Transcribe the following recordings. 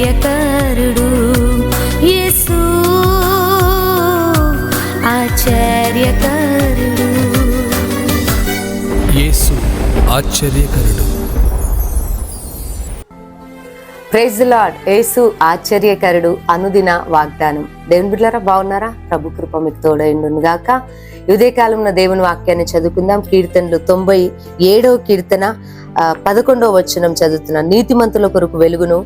ఆశ్చర్యకరుడు యేసు. ఆశ్చర్యకరుడు. యేసు ఆశ్చర్యకరుడు. ప్రైజ్ లాడ్ యేసు ఆశ్చర్యకరుడు అనుదిన వాగ్దానం. దేవుని బిడ్డలారా బాగున్నారా? ప్రభు కృప మీకు తోడైండును గాక. ఉదయకాలంలో దేవుని వాక్యాన్ని చదువుకుందాం. కీర్తనలు తొంభై ఏడవ కీర్తన పదకొండవ వచనం చదువుతున్నా నీతిమంతుల కొరకు వెలుగును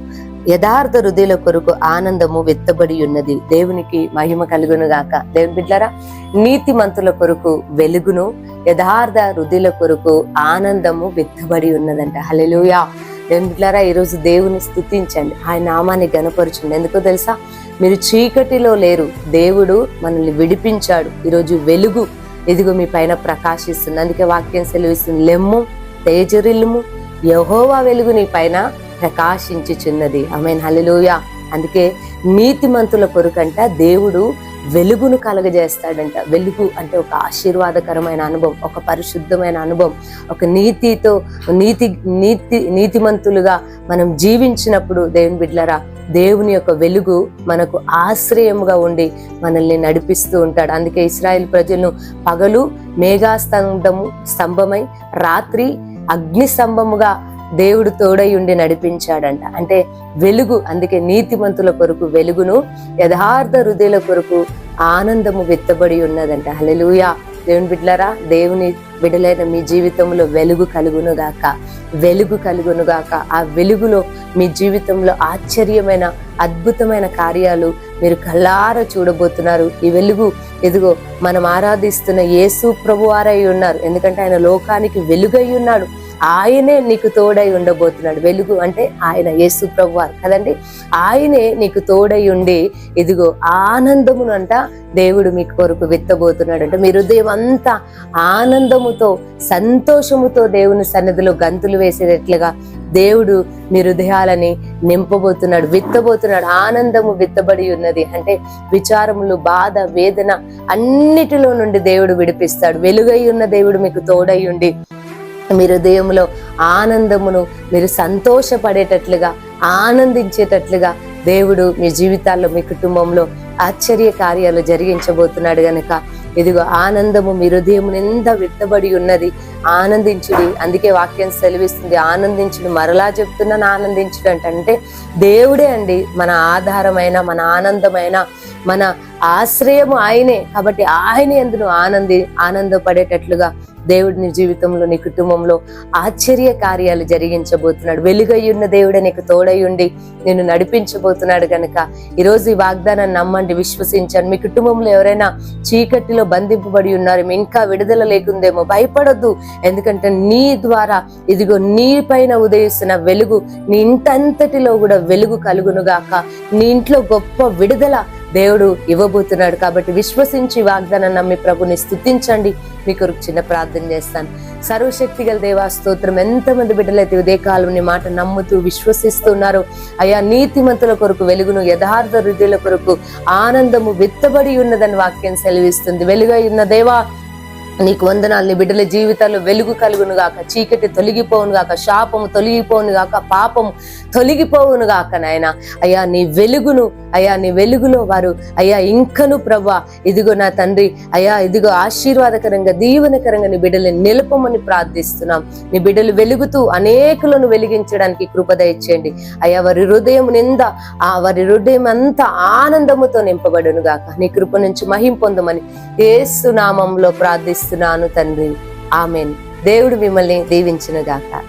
యథార్థ హృదయుల కొరకు ఆనందము వెత్తబడి ఉన్నది. దేవునికి మహిమ కలుగును గాక. దేవుని బిడ్డలారా నీతిమంతుల కొరకు వెలుగును యథార్థ హృదయుల కొరకు ఆనందము వెత్తబడి ఉన్నదంట. హల్లెలూయా దేవుని ఈరోజు దేవుని స్థుతించండి. ఆయన నామాన్ని గనపరచండి ఎందుకో తెలుసా? మీరు చీకటిలో లేరు. దేవుడు మనల్ని విడిపించాడు. ఈరోజు వెలుగు ఇదిగో మీ పైన ప్రకాశిస్తుంది. అందుకే వాక్యం సెలవిస్తుంది. లెమ్ము తేజరిల్లుము యహోవా వెలుగు నీ పైన ప్రకాశించుచున్నది. ఆమె హల్లెలూయ. అందుకే నీతిమంతుల కొరకంట దేవుడు వెలుగును కలగజేస్తాడంట. వెలుగు అంటే ఒక ఆశీర్వాదకరమైన అనుభవం ఒక పరిశుద్ధమైన అనుభవం ఒక నీతితో నీతి నీతి నీతిమంతులుగా మనం జీవించినప్పుడు దేవుని బిడ్లరా దేవుని యొక్క వెలుగు మనకు ఆశ్రయముగా ఉండి మనల్ని నడిపిస్తూ ఉంటాడు. అందుకే ఇస్రాయేల్ ప్రజలను పగలు మేఘాస్తంభము స్తంభమై రాత్రి అగ్ని స్తంభముగా దేవుడు తోడై ఉండి నడిపించాడంట. అంటే వెలుగు అందుకే నీతిమంతుల కొరకు వెలుగును యథార్థ హృదయుల కొరకు ఆనందము వెత్తబడి ఉన్నదంట. హల్లెలూయా. దేవుని బిడ్డలారా దేవుని బిడ్డలైన మీ జీవితంలో వెలుగు కలుగును గాక. వెలుగు కలుగును గాక. ఆ వెలుగులో మీ జీవితంలో ఆశ్చర్యమైన అద్భుతమైన కార్యాలు మీరు కళ్ళార చూడబోతున్నారు. ఈ వెలుగు ఎదుగో మనం ఆరాధిస్తున్న యేసు ప్రభువారై ఉన్నారు. ఎందుకంటే ఆయన లోకానికి వెలుగై ఉన్నాడు. ఆయనే నీకు తోడై ఉండబోతున్నాడు. వెలుగు అంటే ఆయన యేసు ప్రభువారు కదండి? ఆయనే నీకు తోడై ఉండి ఇదిగో ఆనందమునంట దేవుడు మీ కొరకు విత్తబోతున్నాడు అంటే మీ హృదయం అంతా ఆనందముతో సంతోషముతో దేవుని సన్నిధిలో గంతులు వేసేటట్లుగా దేవుడు మీ హృదయాలని నింపబోతున్నాడు విత్తబోతున్నాడు. ఆనందము విత్తబడి ఉన్నది అంటే విచారములు బాధ వేదన అన్నిటిలో నుండి దేవుడు విడిపిస్తాడు. వెలుగై ఉన్న దేవుడు మీకు తోడై ఉండి మీ హృదయంలో ఆనందమును మీరు సంతోషపడేటట్లుగా ఆనందించేటట్లుగా దేవుడు మీ జీవితాల్లో మీ కుటుంబంలో ఆశ్చర్య కార్యాలు జరిగించబోతున్నాడు గనక. ఇదిగో ఆనందము మీ హృదయం నింద విట్టబడి ఉన్నది. ఆనందించుడి. అందుకే వాక్యం సెలవిస్తుంది. ఆనందించుడు. మరలా చెప్తున్నాను ఆనందించుడు అంటే అంటే దేవుడే అండి. మన ఆధారమైన మన ఆనందమైన మన ఆశ్రయము ఆయనే. కాబట్టి ఆయన ఎందును ఆనంది ఆనందపడేటట్లుగా దేవుడు నీ జీవితంలో నీ కుటుంబంలో ఆశ్చర్య కార్యాలు జరిగించబోతున్నాడు. వెలుగై ఉన్న దేవుడే నీకు తోడయుండి నేను నడిపించబోతున్నాడు కనుక ఈరోజు ఈ వాగ్దానాన్ని నమ్మండి విశ్వసించండి. మీ కుటుంబంలో ఎవరైనా చీకటిలో బంధింపబడి ఉన్నారు ఇంకా విడుదల లేకుందేమో భయపడొద్దు. ఎందుకంటే నీ ద్వారా ఇదిగో నీ పైన ఉదయిస్తున్న వెలుగు నీ ఇంటంతటిలో కూడా వెలుగు కలుగునుగాక. నీ ఇంట్లో గొప్ప విడుదల దేవుడు ఇవ్వబోతున్నాడు కాబట్టి విశ్వసించి వాగ్దానం నమ్మి ప్రభుని స్థుతించండి. మీ కొరకు చిన్న ప్రార్థన చేస్తాను. సర్వశక్తి గల దేవా స్తోత్రం. ఎంతమంది బిడ్డలైతే ఉదయకాలం నీ మాట నమ్ముతూ విశ్వసిస్తున్నారు. అయా నీతిమంతుల కొరకు వెలుగును యథార్థ హృదయుల కొరకు ఆనందము విత్తబడి ఉన్నదని వాక్యం సెలవిస్తుంది. వెలుగై ఉన్న దేవా నీకు వందనాలు. నీ బిడ్డల జీవితాల్లో వెలుగు కలుగును గాక. చీకటి తొలగిపోవును గాక. శాపము తొలగిపోవును గాక. పాపము తొలగిపోవును గాక నాయన. అయ్యా నీ వెలుగును అయ్యా నీ వెలుగులో వారు. అయ్యా ఇంకను ప్రభా ఇదిగో నా తండ్రి. అయ్యా ఇదిగో ఆశీర్వాదకరంగా దీవెనకరంగా నీ బిడ్డలు నిలపమని ప్రార్థిస్తున్నాం. నీ బిడ్డలు వెలుగుతూ అనేకులను వెలిగించడానికి కృపద ఇచ్చేయండి అయ్యా వారి హృదయం నింద ఆ వారి హృదయం అంతా ఆనందముతో నింపబడును గాక. నీ కృప నుంచి మహిం పొందమని ఏసు నామంలో ప్రార్థిస్తున్నాను తండ్రి. ఆమెన్. దేవుడు మిమ్మల్ని దీవించిన గాక.